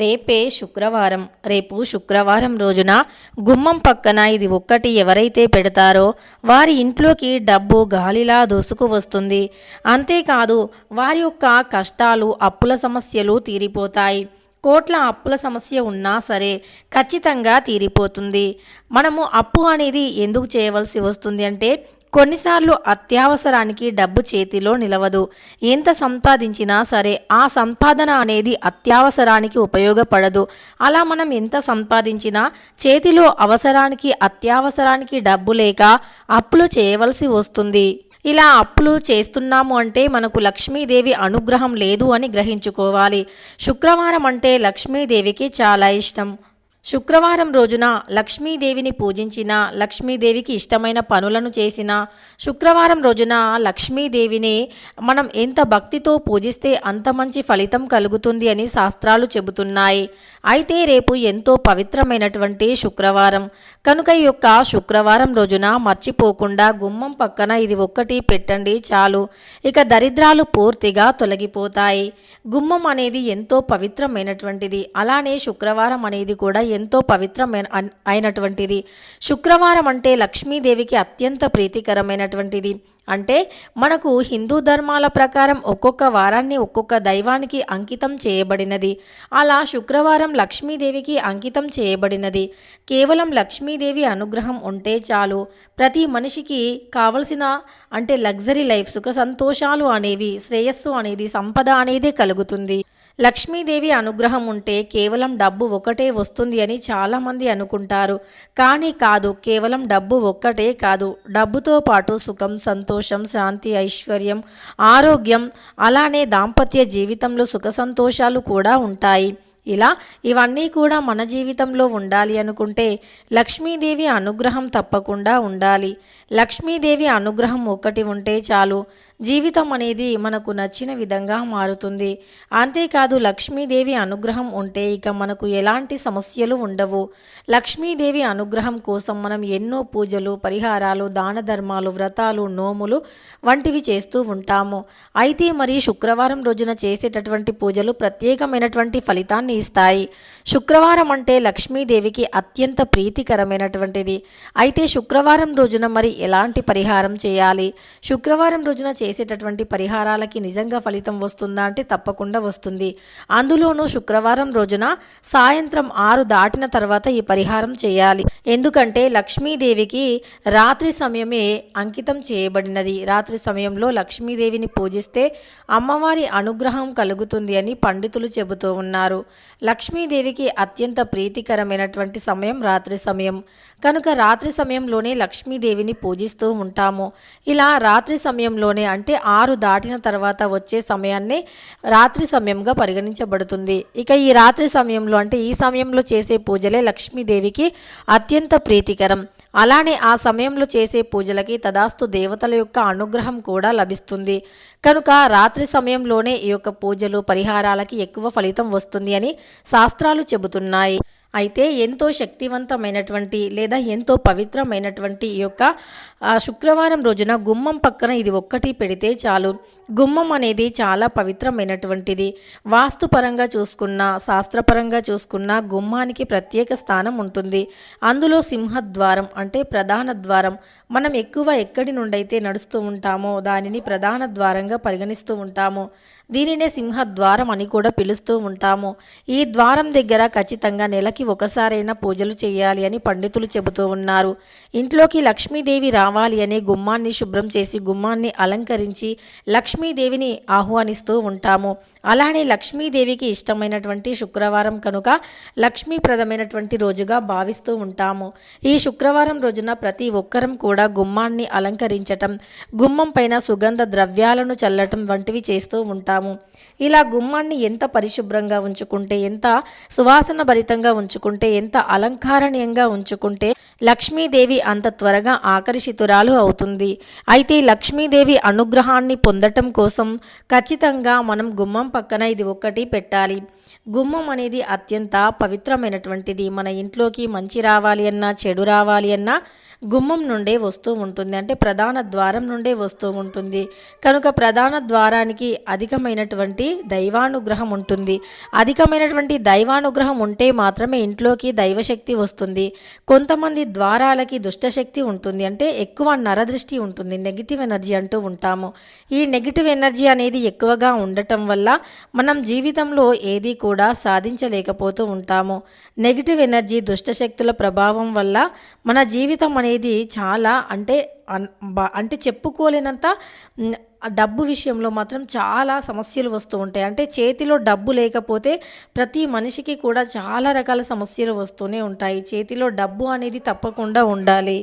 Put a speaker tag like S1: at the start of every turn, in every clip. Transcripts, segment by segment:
S1: రేపే శుక్రవారం. రేపు శుక్రవారం రోజున గుమ్మం పక్కన ఇది ఒక్కటి ఎవరైతే పెడతారో వారి ఇంట్లోకి డబ్బు గాలిలా దోసుకు వస్తుంది. అంతేకాదు వారి యొక్క కష్టాలు అప్పుల సమస్యలు తీరిపోతాయి. కోట్ల అప్పుల సమస్య ఉన్నా సరే ఖచ్చితంగా తీరిపోతుంది. మనము అప్పు అనేది ఎందుకు చేయవలసి వస్తుంది అంటే కొన్నిసార్లు అత్యవసరానికి డబ్బు చేతిలో నిలవదు. ఎంత సంపాదించినా సరే ఆ సంపాదన అనేది అత్యవసరానికి ఉపయోగపడదు. అలా మనం ఎంత సంపాదించినా చేతిలో అవసరానికి అత్యవసరానికి డబ్బు లేక అప్పులు చేయవలసి వస్తుంది. ఇలా అప్పులు చేస్తున్నాము అంటే మనకు లక్ష్మీదేవి అనుగ్రహం లేదు అని గ్రహించుకోవాలి. శుక్రవారం అంటే లక్ష్మీదేవికి చాలా ఇష్టం. శుక్రవారం రోజున లక్ష్మీదేవిని పూజించిన లక్ష్మీదేవికి ఇష్టమైన పనులను చేసిన శుక్రవారం రోజున లక్ష్మీదేవిని మనం ఎంత భక్తితో పూజిస్తే అంత మంచి ఫలితం కలుగుతుంది అని శాస్త్రాలు చెబుతున్నాయి. అయితే రేపు ఎంతో పవిత్రమైనటువంటి శుక్రవారం. కనుక ఈ యొక్క శుక్రవారం రోజున మర్చిపోకుండా గుమ్మం పక్కన ఇది ఒక్కటి పెట్టండి చాలు. ఇక దరిద్రాలు పూర్తిగా తొలగిపోతాయి. గుమ్మం అనేది ఎంతో పవిత్రమైనటువంటిది. అలానే శుక్రవారం అనేది కూడా ఎంతో పవిత్రమైన అయినటువంటిది. శుక్రవారం అంటే లక్ష్మీదేవికి అత్యంత ప్రీతికరమైనటువంటిది. అంటే మనకు హిందూ ధర్మాల ప్రకారం ఒక్కొక్క వారాన్ని ఒక్కొక్క దైవానికి అంకితం చేయబడినది. అలా శుక్రవారం లక్ష్మీదేవికి అంకితం చేయబడినది. కేవలం లక్ష్మీదేవి అనుగ్రహం ఉంటే చాలు. ప్రతి మనిషికి కావలసిన అంటే లగ్జరీ లైఫ్ సుఖ సంతోషాలు అనేవి శ్రేయస్సు అనేది సంపద అనేది కలుగుతుంది. లక్ష్మీదేవి అనుగ్రహం ఉంటే కేవలం డబ్బు ఒకటే వస్తుంది అని చాలామంది అనుకుంటారు. కానీ కాదు కేవలం డబ్బు ఒక్కటే కాదు. డబ్బుతో పాటు సుఖం సంతోషం శాంతి ఐశ్వర్యం ఆరోగ్యం అలానే దాంపత్య జీవితంలో సుఖ సంతోషాలు కూడా ఉంటాయి. ఇలా ఇవన్నీ కూడా మన జీవితంలో ఉండాలి అనుకుంటే లక్ష్మీదేవి అనుగ్రహం తప్పకుండా ఉండాలి. లక్ష్మీదేవి అనుగ్రహం ఒక్కటి ఉంటే చాలు. జీవితం అనేది మనకు నచ్చిన విధంగా మారుతుంది. అంతేకాదు లక్ష్మీదేవి అనుగ్రహం ఉంటే ఇక మనకు ఎలాంటి సమస్యలు ఉండవు. లక్ష్మీదేవి అనుగ్రహం కోసం మనం ఎన్నో పూజలు పరిహారాలు దాన ధర్మాలు వ్రతాలు నోములు వంటివి చేస్తూ ఉంటాము. అయితే మరి శుక్రవారం రోజున చేసేటటువంటి పూజలు ప్రత్యేకమైనటువంటి ఫలితాన్ని ఇస్తాయి. శుక్రవారం అంటే లక్ష్మీదేవికి అత్యంత ప్రీతికరమైనటువంటిది. అయితే శుక్రవారం రోజున మరి ఎలాంటి పరిహారం చేయాలి? శుక్రవారం రోజున చేసేటటువంటి పరిహారాలకి నిజంగా ఫలితం వస్తుందా అంటే తప్పకుండా వస్తుంది. అందులోనూ శుక్రవారం రోజున సాయంత్రం ఆరు దాటిన తర్వాత ఈ పరిహారం చేయాలి. ఎందుకంటే లక్ష్మీదేవికి రాత్రి సమయమే అంకితం చేయబడినది. రాత్రి సమయంలో లక్ష్మీదేవిని పూజిస్తే అమ్మవారి అనుగ్రహం కలుగుతుంది అని పండితులు చెబుతూ ఉన్నారు. లక్ష్మీదేవికి అత్యంత ప్రీతికరమైనటువంటి సమయం రాత్రి సమయం. కనుక రాత్రి సమయంలోనే లక్ష్మీదేవిని పూజిస్తూ ఉంటాము. ఇలా రాత్రి సమయంలోనే అంటే ఆరు దాటిన తర్వాత వచ్చే సమయాన్ని రాత్రి సమయంగా పరిగణించబడుతుంది. ఇక ఈ రాత్రి సమయంలో అంటే ఈ సమయంలో చేసే పూజలే లక్ష్మీదేవికి అత్యంత ప్రీతికరం. అలానే ఆ సమయంలో చేసే పూజలకి తదాస్తు దేవతల యొక్క అనుగ్రహం కూడా లభిస్తుంది. కనుక రాత్రి సమయంలోనే ఈ యొక్క పూజలు పరిహారాలకి ఎక్కువ ఫలితం వస్తుంది అని శాస్త్రాలు చెబుతున్నాయి. అయితే ఎంతో శక్తివంతమైనటువంటి లేదా ఎంతో పవిత్రమైనటువంటి ఈ యొక్క శుక్రవారం రోజున గుమ్మం పక్కన ఇది ఒక్కటి పెడితే చాలు. గుమ్మం అనేది చాలా పవిత్రమైనటువంటిది. వాస్తుపరంగా చూసుకున్నా శాస్త్రపరంగా చూసుకున్నా గుమ్మానికి ప్రత్యేక స్థానం ఉంటుంది. అందులో సింహద్వారం అంటే ప్రధాన ద్వారం. మనం ఎక్కువ ఎక్కడి నుండైతే నడుస్తూ ఉంటామో దానిని ప్రధాన ద్వారంగా పరిగణిస్తూ ఉంటాము. దీనినే సింహద్వారం అని కూడా పిలుస్తూ ఉంటాము. ఈ ద్వారం దగ్గర ఖచ్చితంగా నెలకి ఒకసారైనా పూజలు చేయాలి అని పండితులు చెబుతూ ఉన్నారు. ఇంట్లోకి లక్ష్మీదేవి రావాలి అనే గుమ్మాన్ని శుభ్రం చేసి గుమ్మాన్ని అలంకరించి లక్ష్మీదేవిని ఆహ్వానిస్తూ ఉంటాము. అలానే లక్ష్మీదేవికి ఇష్టమైనటువంటి శుక్రవారం కనుక లక్ష్మీప్రదమైనటువంటి రోజుగా భావిస్తూ ఉంటాము. ఈ శుక్రవారం రోజున ప్రతి ఒక్కరం కూడా గుమ్మాన్ని అలంకరించటం గుమ్మం పైన సుగంధ ద్రవ్యాలను చల్లటం వంటివి చేస్తూ ఉంటాము. ఇలా గుమ్మాన్ని ఎంత పరిశుభ్రంగా ఉంచుకుంటే ఎంత సువాసన భరితంగా ఉంచుకుంటే ఎంత అలంకారణీయంగా ఉంచుకుంటే లక్ష్మీదేవి అంత త్వరగా ఆకర్షితురాలు అవుతుంది. అయితే లక్ష్మీదేవి అనుగ్రహాన్ని పొందటం కోసం ఖచ్చితంగా మనం గుమ్మం పక్కన ఇది ఒక్కటి పెట్టాలి. గుమ్మం అనేది అత్యంత పవిత్రమైనటువంటిది. మన ఇంట్లోకి మంచి రావాలి అన్నా చెడు రావాలి అన్నా గుమ్మం నుండే వస్తూ ఉంటుంది. అంటే ప్రధాన ద్వారం నుండే వస్తూ ఉంటుంది. కనుక ప్రధాన ద్వారానికి అధికమైనటువంటి దైవానుగ్రహం ఉంటుంది. అధికమైనటువంటి దైవానుగ్రహం ఉంటే మాత్రమే ఇంట్లోకి దైవశక్తి వస్తుంది. కొంతమంది ద్వారాలకి దుష్టశక్తి ఉంటుంది. అంటే ఎక్కువ నరదృష్టి ఉంటుంది. నెగిటివ్ ఎనర్జీ అంటూ ఉంటాము. ఈ నెగిటివ్ ఎనర్జీ అనేది ఎక్కువగా ఉండటం వల్ల మనం జీవితంలో ఏది కూడా సాధించలేకపోతూ ఉంటాము. నెగిటివ్ ఎనర్జీ దుష్టశక్తుల ప్రభావం వల్ల మన జీవితం అనేది అనేది చాలా అంటే అంటే చెప్పుకోలేనంత డబ్బు విషయంలో మాత్రం చాలా సమస్యలు వస్తూ ఉంటాయి. అంటే చేతిలో డబ్బు లేకపోతే ప్రతి మనిషికి కూడా చాలా రకాల సమస్యలు వస్తూనే ఉంటాయి. చేతిలో డబ్బు అనేది తప్పకుండా ఉండాలి.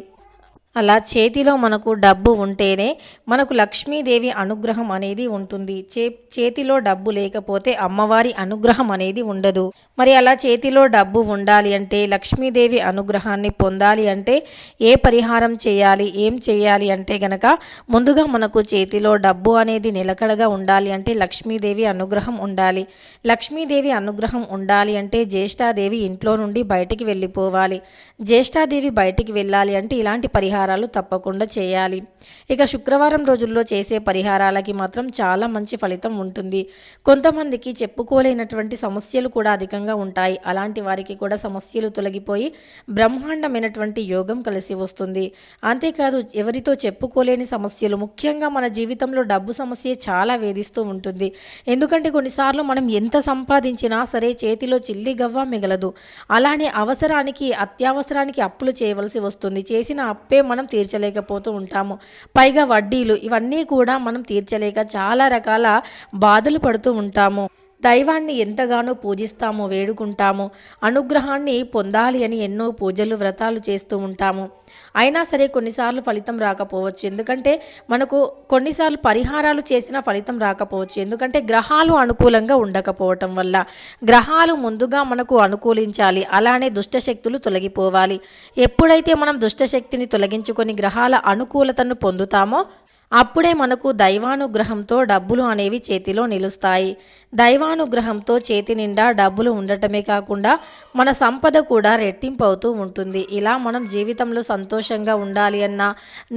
S1: అలా చేతిలో మనకు డబ్బు ఉంటేనే మనకు లక్ష్మీదేవి అనుగ్రహం అనేది ఉంటుంది. చే చేతిలో డబ్బు లేకపోతే అమ్మవారి అనుగ్రహం అనేది ఉండదు. మరి అలా చేతిలో డబ్బు ఉండాలి అంటే లక్ష్మీదేవి అనుగ్రహాన్ని పొందాలి అంటే ఏ పరిహారం చేయాలి ఏం చేయాలి అంటే గనక ముందుగా మనకు చేతిలో డబ్బు అనేది నిలకడగా ఉండాలి అంటే లక్ష్మీదేవి అనుగ్రహం ఉండాలి. లక్ష్మీదేవి అనుగ్రహం ఉండాలి అంటే జ్యేష్ఠాదేవి ఇంట్లో నుండి బయటికి వెళ్ళిపోవాలి. జ్యేష్ఠాదేవి బయటికి వెళ్ళాలి అంటే ఇలాంటి పరిహారం పరిహారాలు తప్పకుండా చేయాలి. ఇక శుక్రవారం రోజుల్లో చేసే పరిహారాలకి మాత్రం చాలా మంచి ఫలితం ఉంటుంది. కొంతమందికి చెప్పుకోలేనటువంటి సమస్యలు కూడా అధికంగా ఉంటాయి. అలాంటి వారికి కూడా సమస్యలు తొలగిపోయి బ్రహ్మాండమైనటువంటి యోగం కలిసి వస్తుంది. అంతేకాదు ఎవరితో చెప్పుకోలేని సమస్యలు ముఖ్యంగా మన జీవితంలో డబ్బు సమస్య చాలా వేధిస్తూ ఉంటుంది. ఎందుకంటే కొన్నిసార్లు మనం ఎంత సంపాదించినా సరే చేతిలో చిల్లి గవ్వ మిగలదు. అలానే అవసరానికి అత్యవసరానికి అప్పులు చేయవలసి వస్తుంది. చేసిన అప్పే మనం తీర్చలేకపోతూ ఉంటాము. పైగా వడ్డీలు ఇవన్నీ కూడా మనం తీర్చలేక చాలా రకాల బాధలు పడుతూ ఉంటాము. దైవాన్ని ఎంతగానో పూజిస్తామో వేడుకుంటామో అనుగ్రహాన్ని పొందాలి అని ఎన్నో పూజలు వ్రతాలు చేస్తూ ఉంటాము. అయినా సరే కొన్నిసార్లు ఫలితం రాకపోవచ్చు. ఎందుకంటే మనకు కొన్నిసార్లు పరిహారాలు చేసినా ఫలితం రాకపోవచ్చు. ఎందుకంటే గ్రహాలు అనుకూలంగా ఉండకపోవటం వల్ల గ్రహాలు ముందుగా మనకు అనుకూలించాలి. అలానే దుష్టశక్తులు తొలగిపోవాలి. ఎప్పుడైతే మనం దుష్టశక్తిని తొలగించుకొని గ్రహాల అనుకూలతను పొందుతామో అప్పుడే మనకు దైవానుగ్రహంతో డబ్బులు అనేవి చేతిలో నిలుస్తాయి. దైవానుగ్రహంతో చేతి నిండా డబ్బులు ఉండటమే కాకుండా మన సంపద కూడా రెట్టింపు అవుతూ ఉంటుంది. ఇలా మనం జీవితంలో సంతోషంగా ఉండాలి అన్నా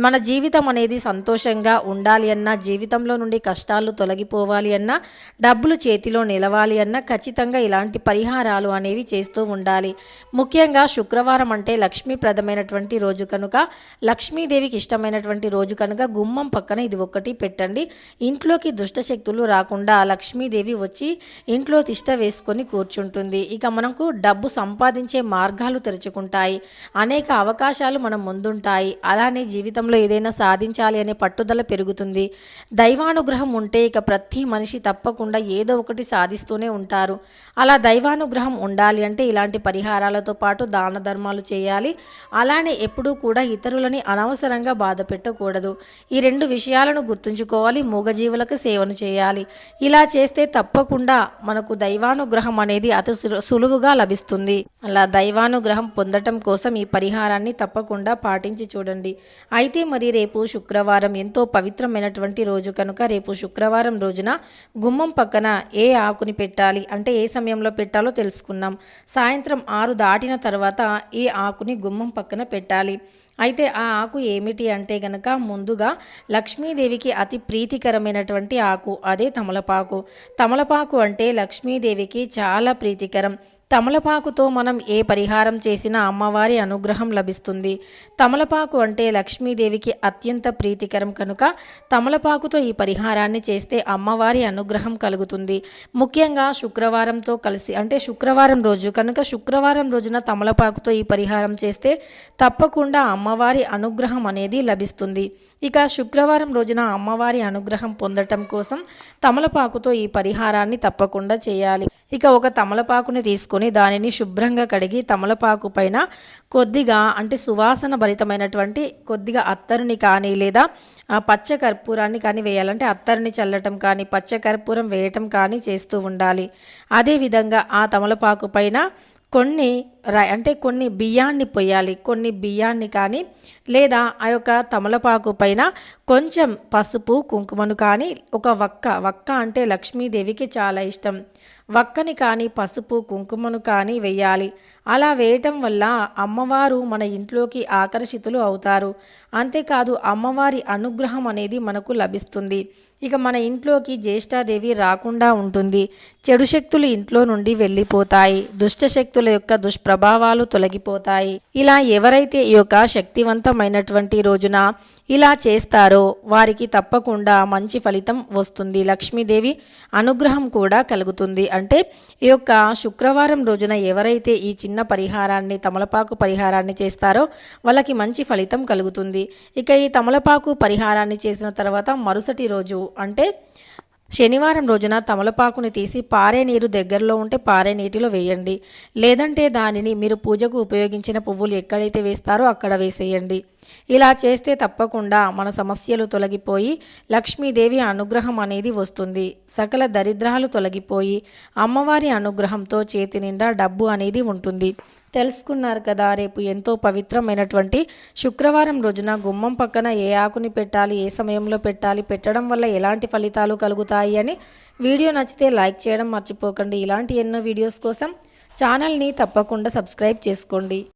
S1: మన జీవితం అనేది సంతోషంగా ఉండాలి అన్నా జీవితంలో నుండి కష్టాలు తొలగిపోవాలి అన్నా డబ్బులు చేతిలో నిలవాలి అన్నా ఖచ్చితంగా ఇలాంటి పరిహారాలు అనేవి చేస్తూ ఉండాలి. ముఖ్యంగా శుక్రవారం అంటే లక్ష్మీప్రదమైనటువంటి రోజు కనుక లక్ష్మీదేవికి ఇష్టమైనటువంటి రోజు కనుక గుమ్మం పక్కన ఇది ఒక్కటి పెట్టండి. ఇంట్లోకి దుష్టశక్తులు రాకుండా లక్ష్మీదేవి వచ్చి ఇంట్లో తిష్ట వేసుకొని కూర్చుంటుంది. ఇక మనకు డబ్బు సంపాదించే మార్గాలు తెరుచుకుంటాయి. అనేక అవకాశాలు మనం ముందుంటాయి. అలానే జీవితంలో ఏదైనా సాధించాలి అనే పట్టుదల పెరుగుతుంది. దైవానుగ్రహం ఉంటే ఇక ప్రతి మనిషి తప్పకుండా ఏదో ఒకటి సాధిస్తూనే ఉంటారు. అలా దైవానుగ్రహం ఉండాలి అంటే ఇలాంటి పరిహారాలతో పాటు దాన ధర్మాలు చేయాలి. అలానే ఎప్పుడూ కూడా ఇతరులని అనవసరంగా బాధ పెట్టకూడదు. ఈ రెండు విషయాలను గుర్తుంచుకోవాలి మూగజీవులకు సేవను చేయాలి. ఇలా చేస్తే తప్పకుండా మనకు దైవానుగ్రహం అనేది అతి సు- సులువుగా లభిస్తుంది. అలా దైవానుగ్రహం పొందటం కోసం ఈ పరిహారాన్ని తప్పకుండా పాటించి చూడండి. అయితే మరి రేపు శుక్రవారం ఎంతో పవిత్రమైనటువంటి రోజు కనుక రేపు శుక్రవారం రోజున గుమ్మం పక్కన ఏ ఆకుని పెట్టాలి అంటే ఏ సమయంలో పెట్టాలో తెలుసుకున్నాం సాయంత్రం ఆరు దాటిన తర్వాత ఈ ఆకుని గుమ్మం పక్కన పెట్టాలి. అయితే ఆ ఆకు ఏమిటి అంటే గనక ముందుగా లక్ష్మీదేవికి అతి ప్రీతికరమైనటువంటి ఆకు అదే తమలపాకు. తమలపాకు అంటే లక్ష్మీదేవికి చాలా ప్రీతికరం. తమలపాకుతో మనం ఏ పరిహారం చేసినా అమ్మవారి అనుగ్రహం లభిస్తుంది. తమలపాకు అంటే లక్ష్మీదేవికి అత్యంత ప్రీతికరం కనుక తమలపాకుతో ఈ పరిహారాన్ని చేస్తే అమ్మవారి అనుగ్రహం కలుగుతుంది. ముఖ్యంగా శుక్రవారంతో కలిసి అంటే శుక్రవారం రోజు కనుక శుక్రవారం రోజున తమలపాకుతో ఈ పరిహారం చేస్తే తప్పకుండా అమ్మవారి అనుగ్రహం అనేది లభిస్తుంది. ఇక శుక్రవారం రోజున అమ్మవారి అనుగ్రహం పొందటం కోసం తమలపాకుతో ఈ పరిహారాన్ని తప్పకుండా చేయాలి. ఇక ఒక తమలపాకుని తీసుకొని దానిని శుభ్రంగా కడిగి తమలపాకు పైన కొద్దిగా అంటే సువాసన భరితమైనటువంటి కొద్దిగా అత్తరుని కానీ లేదా ఆ పచ్చ కర్పూరాన్ని కానీ వేయాలంటే అత్తరుని చల్లటం కానీ పచ్చ కర్పూరం వేయటం కానీ చేస్తూ ఉండాలి. అదేవిధంగా ఆ తమలపాకు పైన కొన్ని రై అంటే కొన్ని బియ్యాన్ని పొయ్యాలి కొన్ని బియ్యాన్ని కానీ లేదా ఆ యొక్క తమలపాకు పైన కొంచెం పసుపు కుంకుమను కానీ ఒక వక్క వక్క అంటే లక్ష్మీదేవికి చాలా ఇష్టం. వక్కని కానీ పసుపు కుంకుమను కానీ వెయ్యాలి. అలా వేయటం వల్ల అమ్మవారు మన ఇంట్లోకి ఆకర్షితులు అవుతారు. అంతేకాదు అమ్మవారి అనుగ్రహం అనేది మనకు లభిస్తుంది. ఇక మన ఇంట్లోకి జ్యేష్ఠాదేవి రాకుండా ఉంటుంది. చెడు శక్తులు ఇంట్లో నుండి వెళ్ళిపోతాయి. దుష్ట శక్తుల యొక్క దుష్ప్రభావాలు తొలగిపోతాయి. ఇలా ఎవరైతే ఈ యొక్క శక్తివంతమైనటువంటి రోజున ఇలా చేస్తారో వారికి తప్పకుండా మంచి ఫలితం వస్తుంది. లక్ష్మీదేవి అనుగ్రహం కూడా కలుగుతుంది. అంటే ఈ యొక్క శుక్రవారం రోజున ఎవరైతే ఈ చిన్న పరిహారాన్ని తమలపాకు పరిహారాన్ని చేస్తారో వాళ్ళకి మంచి ఫలితం కలుగుతుంది. ఇక ఈ తమలపాకు పరిహారాన్ని చేసిన తర్వాత మరుసటి రోజు అంటే శనివారం రోజున తమలపాకుని తీసి పారే నీరు దగ్గరలో ఉంటే పారే నీటిలో వేయండి. లేదంటే దానిని మీరు పూజకు ఉపయోగించిన పువ్వులు ఎక్కడైతే వేస్తారో అక్కడ వేసేయండి. ఇలా చేస్తే తప్పకుండా మన సమస్యలు తొలగిపోయి లక్ష్మీదేవి అనుగ్రహం అనేది వస్తుంది. సకల దరిద్రాలు తొలగిపోయి అమ్మవారి అనుగ్రహంతో చేతి నిండా డబ్బు అనేది ఉంటుంది. తెలుసుకున్నారు కదా రేపు ఎంతో పవిత్రమైనటువంటి శుక్రవారం రోజున గుమ్మం పక్కన ఏ ఆకుని పెట్టాలి ఏ సమయంలో పెట్టాలి పెట్టడం వల్ల ఎలాంటి ఫలితాలు కలుగుతాయి అని వీడియో నచ్చితే లైక్ చేయడం మర్చిపోకండి. ఇలాంటి ఎన్నో వీడియోస్ కోసం ఛానల్ని తప్పకుండా సబ్స్క్రైబ్ చేసుకోండి.